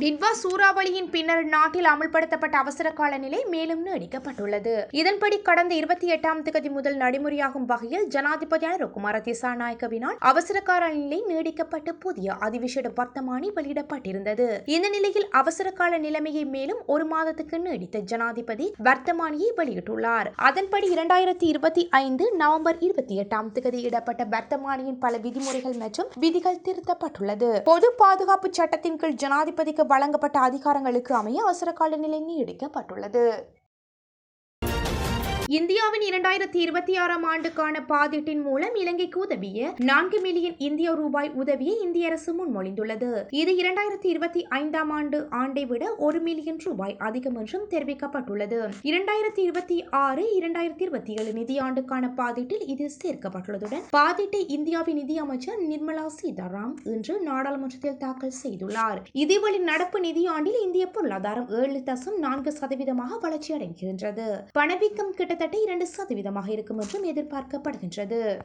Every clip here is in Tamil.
டிட்வா சூறாவளியின் பின்னர் நாட்டில் அமல்படுத்தப்பட்ட அவசர கால நிலை மேலும் நீடிக்கப்பட்டுள்ளது. இதன்படி கடந்த இருபத்தி எட்டாம் தேதி முதல் நடைமுறையாகும் வகையில் ஜனாதிபதியான அனுரகுமார திசாநாயக்கவினால் அவசர கால நிலை நீடிக்கப்பட்டு புதிய அதிவிசேட வர்த்தமானி வெளியிடப்பட்டிருந்தது. இந்த நிலையில் அவசர கால நிலைமையை மேலும் ஒரு மாதத்துக்கு நீடித்த ஜனாதிபதி வர்த்தமானியை வெளியிட்டுள்ளார். அதன்படி இரண்டாயிரத்தி இருபத்தி ஐந்து நவம்பர் இருபத்தி எட்டாம் தேதி இடப்பட்ட வர்த்தமானியின் பல விதிமுறைகள் மற்றும் விதிகள் திருத்தப்பட்டுள்ளது. பொது பாதுகாப்பு சட்டத்தின் கீழ் ஜனாதிபதிக்கு வழங்கப்பட்ட அதிகாரங்களுக்கு அமைய அவசர கால நிலை நீடிக்கப்பட்டுள்ளது. இந்தியாவின் இரண்டாயிரத்தி இருபத்தி ஆறாம் ஆண்டுக்கான பாதீட்டின் மூலம் இலங்கைக்கு உதவிய நான்கு மில்லியன் இந்திய ரூபாய் உதவியை இந்திய அரசு முன்மொழிந்துள்ளது. இது இரண்டாயிரத்தி இருபத்தி ஐந்தாம் ஆண்டு ஆண்டை விட ஒரு மில்லியன் ரூபாய் அதிகம் என்றும் தெரிவிக்கப்பட்டுள்ளது. இரண்டாயிரத்தி இருபத்தி ஆறு இரண்டாயிரத்தி இருபத்தி ஏழு நிதியாண்டுக்கான பாதீட்டில் இது சேர்க்கப்பட்டுள்ளதுடன் பாதிட்டை இந்தியாவின் நிதியமைச்சர் நிர்மலா சீதாராம் இன்று நாடாளுமன்றத்தில் தாக்கல் செய்துள்ளார். இதேவேளை நடப்பு நிதியாண்டில் இந்திய பொருளாதாரம் ஏழு தசம் நான்கு சதவீதமாக வளர்ச்சியடைகின்றது பணவீக்கம் கிட்டத்தட்ட இரண்டு சதவீதமாக இருக்கும் என்றும் எதிர்பார்க்கப்படுகின்றது.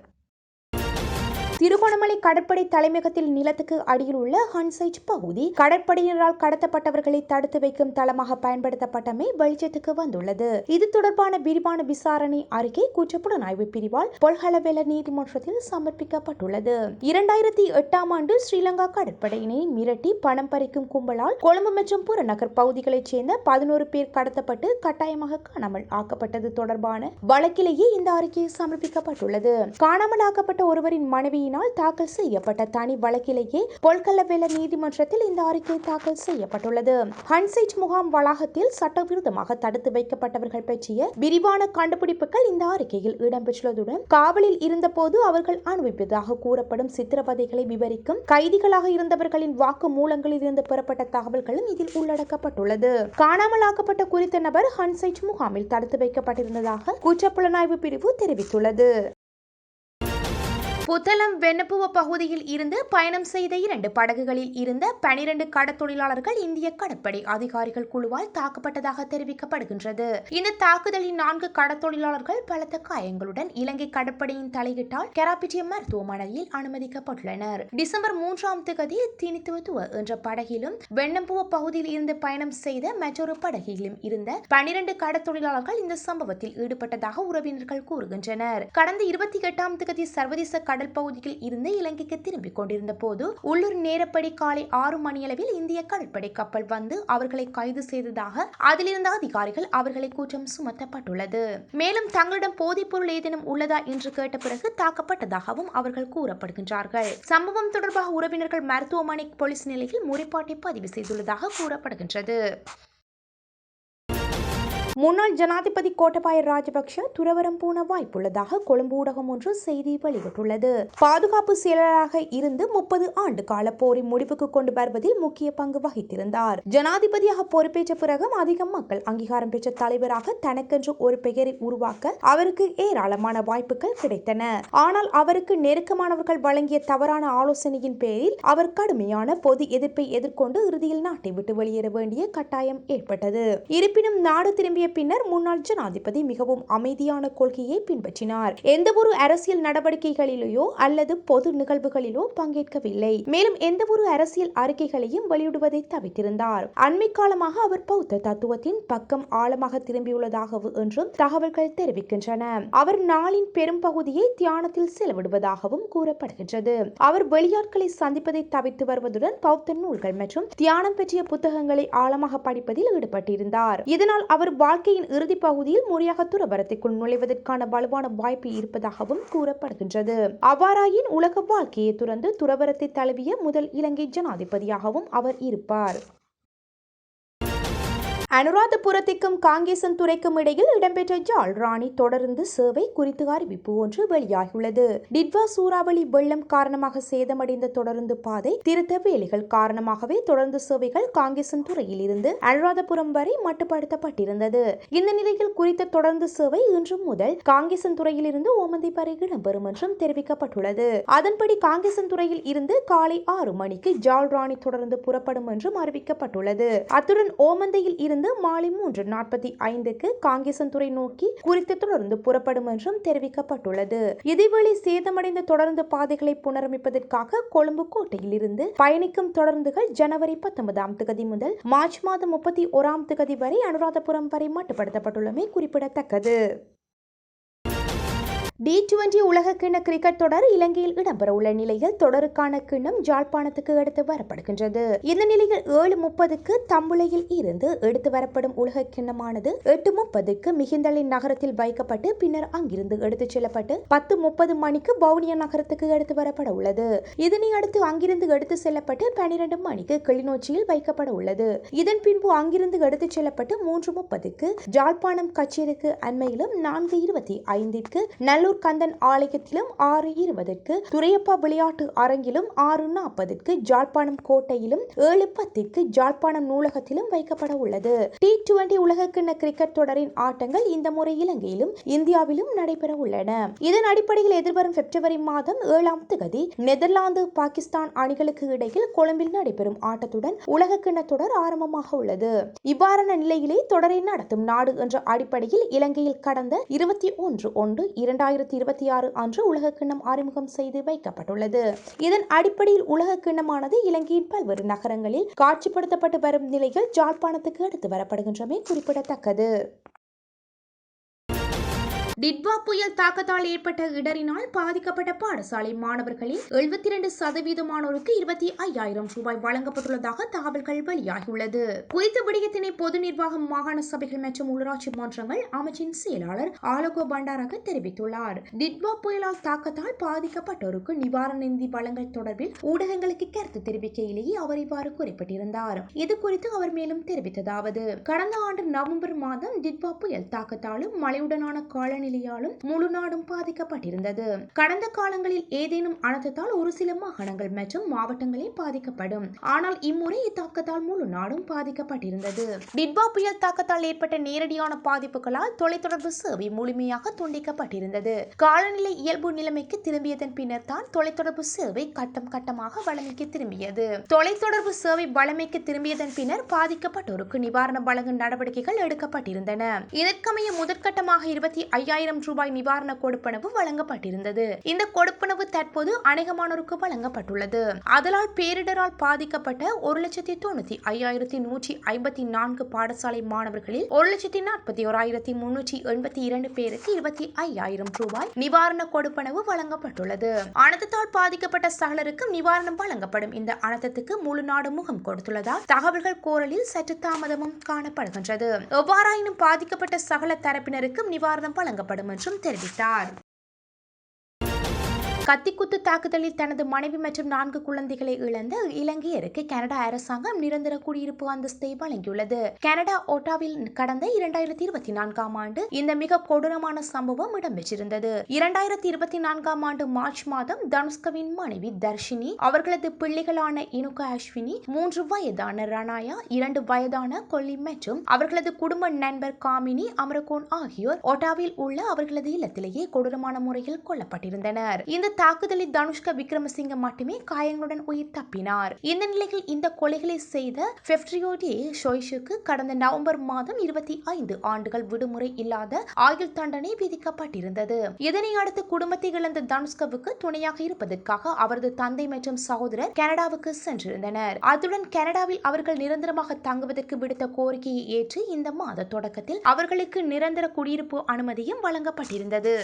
திருகோணமலை கடற்படை தலைமையகத்தில் நிலத்துக்கு அடியில் உள்ள ஹன்சைட் பகுதி. கடற்படையினரால் கடத்தப்பட்டவர்களை தடுத்து வைக்கும் தளமாக பயன்படுத்தப்பட்டமை வெளிச்சத்துக்கு வந்துள்ளது. இது தொடர்பான விரிவான விசாரணை அறிக்கை குற்றப்புலனாய்வு பிரிவால் பொல்ஹலவெல நீதிமன்றத்தில் சமர்ப்பிக்கப்பட்டுள்ளது. இரண்டாயிரத்தி எட்டாம் ஆண்டு ஸ்ரீலங்கா கடற்படையினை மிரட்டி பணம் பறிக்கும் கும்பலால் கொழும்பு மற்றும் புறநகர் பகுதிகளைச் சேர்ந்த பதினோரு பேர் கடத்தப்பட்டு கட்டாயமாக காணாமல் ஆக்கப்பட்டது தொடர்பான வழக்கிலேயே இந்த அறிக்கை சமர்ப்பிக்கப்பட்டுள்ளது. காணாமல் ஆக்கப்பட்ட ஒருவரின் மனைவி மனைவியினால் தாக்கல் செய்யப்பட்ட தனி வழக்கிலேயே பொல்கல்லவெல நீதிமன்றத்தில் இந்த அறிக்கை தாக்கல் செய்யப்பட்டுள்ளது. ஹன்சைட் முகாம் வளாகத்தில் சட்டவிரோதமாக தடுத்து வைக்கப்பட்டவர்கள் பற்றிய விரிவான கண்டுபிடிப்புகள் இந்த அறிக்கையில் இடம்பெற்றுள்ளதுடன் காவலில் இருந்தபோது அவர்கள் அனுபவிப்பதாக கூறப்படும் சித்திரவதைகளை விவரிக்கும் கைதிகளாக இருந்தவர்களின் வாக்கு மூலங்களில் இருந்து பெறப்பட்ட தகவல்களும் இதில் உள்ளடக்கப்பட்டுள்ளது. காணாமலாக்கப்பட்ட குறித்த நபர் ஹன்சைட் முகாமில் தடுத்து வைக்கப்பட்டிருந்ததாக குற்றப்புலனாய்வு பிரிவு தெரிவித்துள்ளது. புத்தளம் வெண்ணப்புவ பகுதியில் இருந்து பயணம் செய்த இரண்டு படகுகளில் இருந்த பனிரெண்டு கடத்தொழிலாளர்கள் இந்திய கடற்படை அதிகாரிகள் குழுவால் தாக்கப்பட்டதாக தெரிவிக்கப்படுகின்றது. இந்த தாக்குதலில் நான்கு கடத்தொழிலாளர்கள் பலத்த காயங்களுடன் இலங்கை கடற்படையின் தலையிட்டால் கெராபிட்டிய மருத்துவமனையில் அனுமதிக்கப்பட்டுள்ளனர். டிசம்பர் மூன்றாம் தேதி திணித்துவத்துவ என்ற படகிலும் வெண்ணம்புவ பகுதியில் இருந்து பயணம் செய்த மற்றொரு படகிலும் இருந்த பனிரெண்டு கடத்தொழிலாளர்கள் இந்த சம்பவத்தில் ஈடுபட்டதாக உறவினர்கள் கூறுகின்றனர். கடந்த இருபத்தி எட்டாம் தேதி சர்வதேச கடல் பகுதியில் இருந்து இலங்கைக்கு திரும்பிக் கொண்டிருந்த போது உள்ளூர் நேரப்படி காலை ஆறு மணியளவில் இந்திய கடற்படை கப்பல் வந்து அவர்களை கைது செய்ததாக அதிலிருந்த அதிகாரிகள் அவர்களை குற்றம் சுமத்தப்பட்டுள்ளது. மேலும் தங்களிடம் போதைப் பொருள் ஏதேனும் உள்ளதா என்று கேட்ட பிறகு தாக்கப்பட்டதாகவும் அவர்கள் கூறப்படுகின்றார்கள். சம்பவம் தொடர்பாக உறவினர்கள் மருத்துவமனை போலீஸ் நிலையில் முறைப்பாட்டை பதிவு செய்துள்ளதாக கூறப்படுகின்றது. முன்னாள் ஜனாதிபதி கோட்டபாய ராஜபக்ஷ துறவரம் போன வாய்ப்புள்ளதாக கொழும்பு ஊடகம் ஒன்று செய்தி வெளியிட்டுள்ளது. பாதுகாப்பு செயலராக இருந்து முப்பது ஆண்டு கால போரின் முடிவுக்கு கொண்டு வருவதில் முக்கிய பங்கு வகித்திருந்தார். ஜனாதிபதியாக பொறுப்பேற்ற பிறகும் அதிகம் மக்கள் அங்கீகாரம் பெற்ற தலைவராக தனக்கென்று ஒரு பெயரை உருவாக்க அவருக்கு ஏராளமான வாய்ப்புகள் கிடைத்தன. ஆனால் அவருக்கு நெருக்கமானவர்கள் வழங்கிய தவறான ஆலோசனையின் பேரில் அவர் கடுமையான பொது எதிர்ப்பை எதிர்கொண்டு இறுதியில் நாட்டை விட்டு வெளியேற வேண்டிய கட்டாயம் ஏற்பட்டது. இருப்பினும் நாடு திரும்பிய பின்னர் முன்னாள் ஜனாதிபதி மிகவும் அமைதியான கொள்கையை பின்பற்றினார். எந்த ஒரு அரசியல் நடவடிக்கைகளிலேயோ அல்லது பொது நிகழ்வுகளிலோ பங்கேற்கவில்லை. மேலும் எந்த ஒரு அரசியல் அறிக்கைகளையும் வெளியிடுவதை தவிர்த்திருந்தார். அண்மை காலமாக அவர் பௌத்த தத்துவத்தின் பக்கம் ஆழமாக திரும்பியுள்ளதாக என்றும் தகவல்கள் தெரிவிக்கின்றன. அவர் நாளின் பெரும்பகுதியை தியானத்தில் செலவிடுவதாகவும் கூறப்படுகின்றது. அவர் வெளியாட்களை சந்திப்பதை தவிர்த்து வருவதுடன் பௌத்த நூல்கள் மற்றும் தியானம் பற்றிய புத்தகங்களை ஆழமாக படிப்பதில் ஈடுபட்டிருந்தார். இதனால் அவர் வாழ் வாழ்க்கையின் இறுதி பகுதியில் முறையாக துறவரத்திற்குள் நுழைவதற்கான வலுவான வாய்ப்பு இருப்பதாகவும் கூறப்படுகின்றது. அவ்வாறாயின் உலக வாழ்க்கையை துறந்து துறவரத்தை தழுவிய முதல் இலங்கை ஜனாதிபதியாகவும் அவர் இருப்பார். அனுராதபுரத்திற்கும் காங்கேசன் துறைக்கும் இடையில் இடம்பெற்ற ஜால் ராணி தொடர்ந்து சேவை குறித்து அறிவிப்பு ஒன்று வெளியாகியுள்ளது. டிட்வா சூறாவளி வெள்ளம் காரணமாக சேதமடைந்த தொடர்ந்து பாதை திருத்த வேலைகள் காரணமாகவே தொடர்ந்து சேவைகள் காங்கேசன் துறையில் இருந்து அனுராதபுரம் வரை மட்டுப்படுத்தப்பட்டிருந்தது. இந்த நிலையில் குறித்த தொடர்ந்து சேவை இன்று முதல் காங்கேசன் துறையில் இருந்து ஓமந்தை வரை இடம்பெறும் என்றும் தெரிவிக்கப்பட்டுள்ளது. அதன்படி காங்கேசன் துறையில் இருந்து காலை ஆறு மணிக்கு ஜால் ராணி தொடர்ந்து புறப்படும் என்றும் அறிவிக்கப்பட்டுள்ளது. அத்துடன் ஓமந்தையில் இருந்து இருந்து மாலை மூன்று நாற்பத்தி ஐந்துக்கு காங்கேசன்துறை நோக்கி குறித்து தொடர்ந்து புறப்படும் என்றும் தெரிவிக்கப்பட்டுள்ளது. இதேவேளை சேதமடைந்த தொடர்ந்து பாதைகளை புனரமைப்பதற்காக கொழும்பு கோட்டையில் இருந்து பயணிக்கும் தொடர்ந்துகள் ஜனவரி பத்தொன்பதாம் தேதி முதல் மார்ச் மாதம் முப்பத்தி ஓராம் தேதி வரை அனுராதபுரம் வரை மட்டுப்படுத்தப்பட்டுள்ளமை குறிப்பிடத்தக்கது. டி டுவெண்டி உலகக்கிண்ண கிரிக்கெட் தொடர் இலங்கையில் இடம்பெறவுள்ள நிலையில் தொடருக்கான கிண்ணம் ஜாழ்ப்பாணத்துக்கு எடுத்து வரப்படுகின்றது. இந்த நிலையில் ஏழு முப்பதுக்கு தம்புளையில் இருந்து எடுத்து வரப்படும் உலக கிண்ணமானது எட்டு முப்பதுக்கு மிகிந்தலின் நகரத்தில் வைக்கப்பட்டு பின்னர் அங்கிருந்து எடுத்துச் செல்லப்பட்டு பத்து முப்பது மணிக்கு பவுனியா நகரத்துக்கு எடுத்து வரப்பட உள்ளது இதனை அடுத்து அங்கிருந்து எடுத்து செல்லப்பட்டு பனிரெண்டு மணிக்கு கிளிநொச்சியில் வைக்கப்பட உள்ளது இதன் பின்பு அங்கிருந்து எடுத்துச் செல்லப்பட்டு மூன்று முப்பதுக்கு ஜாழ்ப்பாணம் கச்சேரிக்கு அண்மையிலும் நான்கு இருபத்தி ஐந்திற்கு கடலூர் கந்தன் ஆலயத்திலும் ஆறு இருபதுக்கு துரையப்பா விளையாட்டு அரங்கிலும் ஆறு நாற்பதுக்கு ஜாழ்ப்பாணம் கோட்டையிலும் ஏழு பத்திற்கு ஜாழ்ப்பாணம் நூலகத்திலும் வைக்கப்பட உள்ளது. டி டுவெண்டி உலகக்கிண்ண கிரிக்கெட் தொடரின் ஆட்டங்கள் இந்த முறை இலங்கையிலும் இந்தியாவிலும் நடைபெற உள்ளன. இதன் அடிப்படையில் எதிர்வரும் பிப்ரவரி மாதம் ஏழாம் தேதி நெதர்லாந்து பாகிஸ்தான் அணிகளுக்கு இடையில் கொழும்பில் நடைபெறும் ஆட்டத்துடன் உலகக்கிண்ண தொடர் ஆரம்பமாக உள்ளது. இவ்வாறான நிலையிலே தொடரை நடத்தும் நாடு என்ற அடிப்படையில் இலங்கையில் கடந்த இருபத்தி ஒன்று ஒன்று இரண்டாயிரத்தி இருபத்தி ஆறு அன்று உலகக்கிண்ணம் அறிமுகம் செய்து வைக்கப்பட்டுள்ளது. இதன் அடிப்படையில் உலகக்கிண்ணமானது இலங்கையின் பல்வேறு நகரங்களில் காட்சிப்படுத்தப்பட்டு வரும் நிலையில் ஜாழ்ப்பாணத்துக்கு எடுத்து வரப்படுகின்றமை குறிப்பிடத்தக்கது. டிட்வா புயல் தாக்கத்தால் ஏற்பட்ட இடரினால் பாதிக்கப்பட்ட பாடசாலை மாணவர்களில் எழுபத்தி இரண்டு சதவீதமானோருக்கு இருபத்தி ஐயாயிரம் ரூபாய் வழங்கப்பட்டுள்ளதாக தகவல்கள் வெளியாகியுள்ளது. குறித்த விடயத்தினை பொது நிர்வாகம் மாகாண சபைகள் மற்றும் உள்ளாட்சி மன்றங்கள் அமைச்சின் செயலாளர் ஆலோகோ பண்டாரக தெரிவித்துள்ளார். டிட்வா புயலால் தாக்கத்தால் பாதிக்கப்பட்டோருக்கு நிவாரண நிதி வழங்கல் தொடர்பில் ஊடகங்களுக்கு கருத்து தெரிவிக்கையிலேயே அவர் இவ்வாறு குறிப்பிட்டிருந்தார். இது குறித்து அவர் மேலும் தெரிவித்ததாவது கடந்த ஆண்டு நவம்பர் மாதம் டிட்வா புயல் தாக்கத்தாலும் மழையுடனான காலநிலை நிலையாலும் முழு நாடும் பாதிக்கப்பட்டிருந்தது. கடந்த காலங்களில் ஏதேனும் அனர்த்தத்தால் ஒரு சில மாகாணங்கள் மற்றும் மாவட்டங்களே பாதிக்கப்படும். ஆனால் இம்முறை இத்தாக்கத்தால் முழு நாடும் பாதிக்கப்பட்டிருந்தது. டிட்பா புயல் தாக்கத்தால் ஏற்பட்ட நேரடியான பாதிப்புகளால் தொலைத்தொடர்பு சேவை முழுமையாக துண்டிக்கப்பட்டிருந்தது. காலநிலை இயல்பு நிலைமைக்கு திரும்பியதன் பின்னர் தான் தொலைத்தொடர்பு சேவை கட்டம் கட்டமாக வளமைக்கு திரும்பியது. தொலைத்தொடர்பு சேவை வளமைக்கு திரும்பியதன் பின்னர் பாதிக்கப்பட்டோருக்கு நிவாரணம் வழங்கும் நடவடிக்கைகள் எடுக்கப்பட்டிருந்தன. இதற்கமைய முதற்கட்டமாக இருபத்தி ஐயாயிரம் ஐயாயிரம் ரூபாய் நிவாரண கொடுப்பனவு வழங்கப்பட்டிருந்தது. இந்த கொடுப்பனவு தற்போது அநேகமானோருக்கு வழங்கப்பட்டுள்ளது. அதனால் பேரிடரால் பாதிக்கப்பட்ட ஒரு லட்சத்தி தொண்ணூத்தி ஐயாயிரத்தி நூற்றி ஐம்பத்தி நான்கு பாடசாலை மாணவர்களில் ஒரு லட்சத்தி நாற்பத்தி ஓராயிரத்தி முன்னூற்றி எண்பத்தி இரண்டு பேருக்கு இருபத்தி ஐயாயிரம் ரூபாய் நிவாரண கொடுப்பனவு வழங்கப்பட்டுள்ளது. அனர்த்தத்தால் பாதிக்கப்பட்ட சகலருக்கும் நிவாரணம் வழங்கப்படும். இந்த அனர்த்தத்துக்கு முழு நாடு முகம் கொடுத்துள்ளதால் தகவல்கள் கோரலில் சற்று தாமதமும் காணப்படுகின்றது. எவ்வாறாயினும் பாதிக்கப்பட்ட சகல தரப்பினருக்கும் நிவாரணம் வழங்கப்படும் வழங்கப்படும் என்றும் தெரிவித்தார். கத்திக்குத்து தாக்குதலில் தனது மனைவி மற்றும் நான்கு குழந்தைகளை இழந்த இலங்கையருக்கு கனடா அரசாங்கம் நிரந்தர குடியிருப்பு அந்தஸ்தை வழங்கியுள்ளது. கனடா ஓட்டாவில் கடந்த இரண்டாயிரத்தி இருபத்தி நான்காம் ஆண்டு இந்த மிக கொடூரமான சம்பவம் இடம்பெற்றிருந்தது. இரண்டாயிரத்தி இருபத்தி நான்காம் ஆண்டு மார்ச் மாதம் தனுஷ்கவின் மனைவி தர்ஷினி அவர்களது பிள்ளைகளான இனுக அஸ்வினி மூன்று வயதான ரணாயா இரண்டு வயதான கொல்லி மற்றும் அவர்களது குடும்ப நண்பர் காமினி அமரகோன் ஆகியோர் ஓட்டாவில் உள்ள அவர்களது இல்லத்திலேயே கொடூரமான முறையில் கொல்லப்பட்டிருந்தனர். இந்த தாக்குதலில் தனுஷ்க விக்ரமசிங்க மட்டுமே காயங்களுடன் உயிர் தப்பினார். இந்த நிலையில் இந்த கொலைகளை செய்த பெப்ரியோடி ஷோய்ஷுக்கு கடந்த நவம்பர் மாதம் இருபத்தி ஐந்து ஆண்டுகள் விடுமுறை இல்லாத ஆயுள் தண்டனை விதிக்கப்பட்டிருந்தது. இதனை அடுத்து குடும்பத்தை இழந்த தனுஷ்கவுக்கு துணையாக இருப்பதற்காக அவரது தந்தை மற்றும் சகோதரர் கனடாவுக்கு சென்றிருந்தனர். அதுடன் கனடாவில் அவர்கள் நிரந்தரமாக தங்குவதற்கு விடுத்த கோரிக்கையை ஏற்று இந்த மாத தொடக்கத்தில் அவர்களுக்கு நிரந்தர குடியிருப்பு அனுமதியும் வழங்கப்பட்டிருந்தது.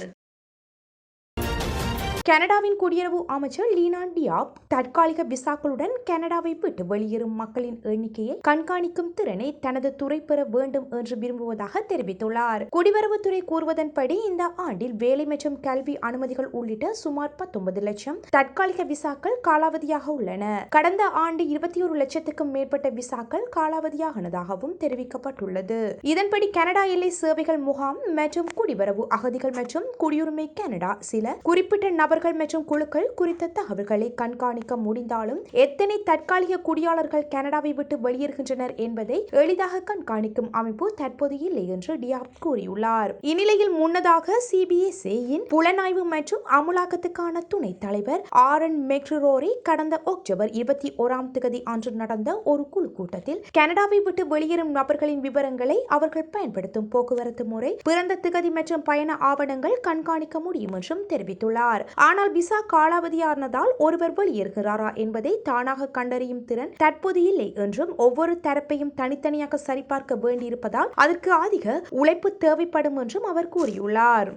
கனடாவின் குடியுறவு அமைச்சர் லீனா டியாப் தற்காலிக விசாக்களுடன் கனடாவை விட்டு வெளியேறும் மக்களின் எண்ணிக்கையை கண்காணிக்கும் திறனை தனது துறை பெற வேண்டும் என்று விரும்புவதாக தெரிவித்துள்ளார். குடிவரவுத்துறை கூறுவதன்படி இந்த ஆண்டில் வேலை மற்றும் கல்வி அனுமதிகள் உள்ளிட்ட சுமார் பத்தொன்பது லட்சம் தற்காலிக விசாக்கள் காலாவதியாக உள்ளன. கடந்த ஆண்டு இருபத்தி ஒரு லட்சத்துக்கும் மேற்பட்ட விசாக்கள் காலாவதியானதாகவும் தெரிவிக்கப்பட்டுள்ளது. இதன்படி கனடா எல்லை சேவைகள் முகாம் மற்றும் குடிவரவு அகதிகள் மற்றும் குடியுரிமை கனடா சில குறிப்பிட்ட நபர் நபர்கள் மற்றும் குழுக்கள் குறித்த தகவல்களை கண்காணிக்க முடிந்தாலும் எத்தனை தற்காலிக குடியாளர்கள் கனடாவை விட்டு வெளியேறுகின்றனர் என்பதை எளிதாக கண்காணிக்கும் அமைப்பு தற்போது இல்லை என்று டியாப் கூறியுள்ளார். இந்நிலையில் முன்னதாக சிபிஎஸ்இயின் புலனாய்வு மற்றும் அமுலாக்கத்துக்கான துணைத் தலைவர் ஆர் என் மெக்ரோரி கடந்த அக்டோபர் இருபத்தி ஓராம் தேதி அன்று நடந்த ஒரு குழு கூட்டத்தில் கனடாவை விட்டு வெளியேறும் நபர்களின் விவரங்களை அவர்கள் பயன்படுத்தும் போக்குவரத்து முறை பிறந்த திகதி மற்றும் பயண ஆவணங்கள் கண்காணிக்க முடியும் என்றும் தெரிவித்துள்ளார். ஆனால் விசா காலாவதியானதால் ஒருவர் வெளியேறுகிறாரா என்பதை தானாக கண்டறியும் திறன் தற்போது இல்லை என்றும் ஒவ்வொரு தரப்பையும் தனித்தனியாக சரிபார்க்க வேண்டியிருப்பதால் அதற்கு அதிக உழைப்பு தேவைப்படும் என்றும் அவர் கூறியுள்ளார்.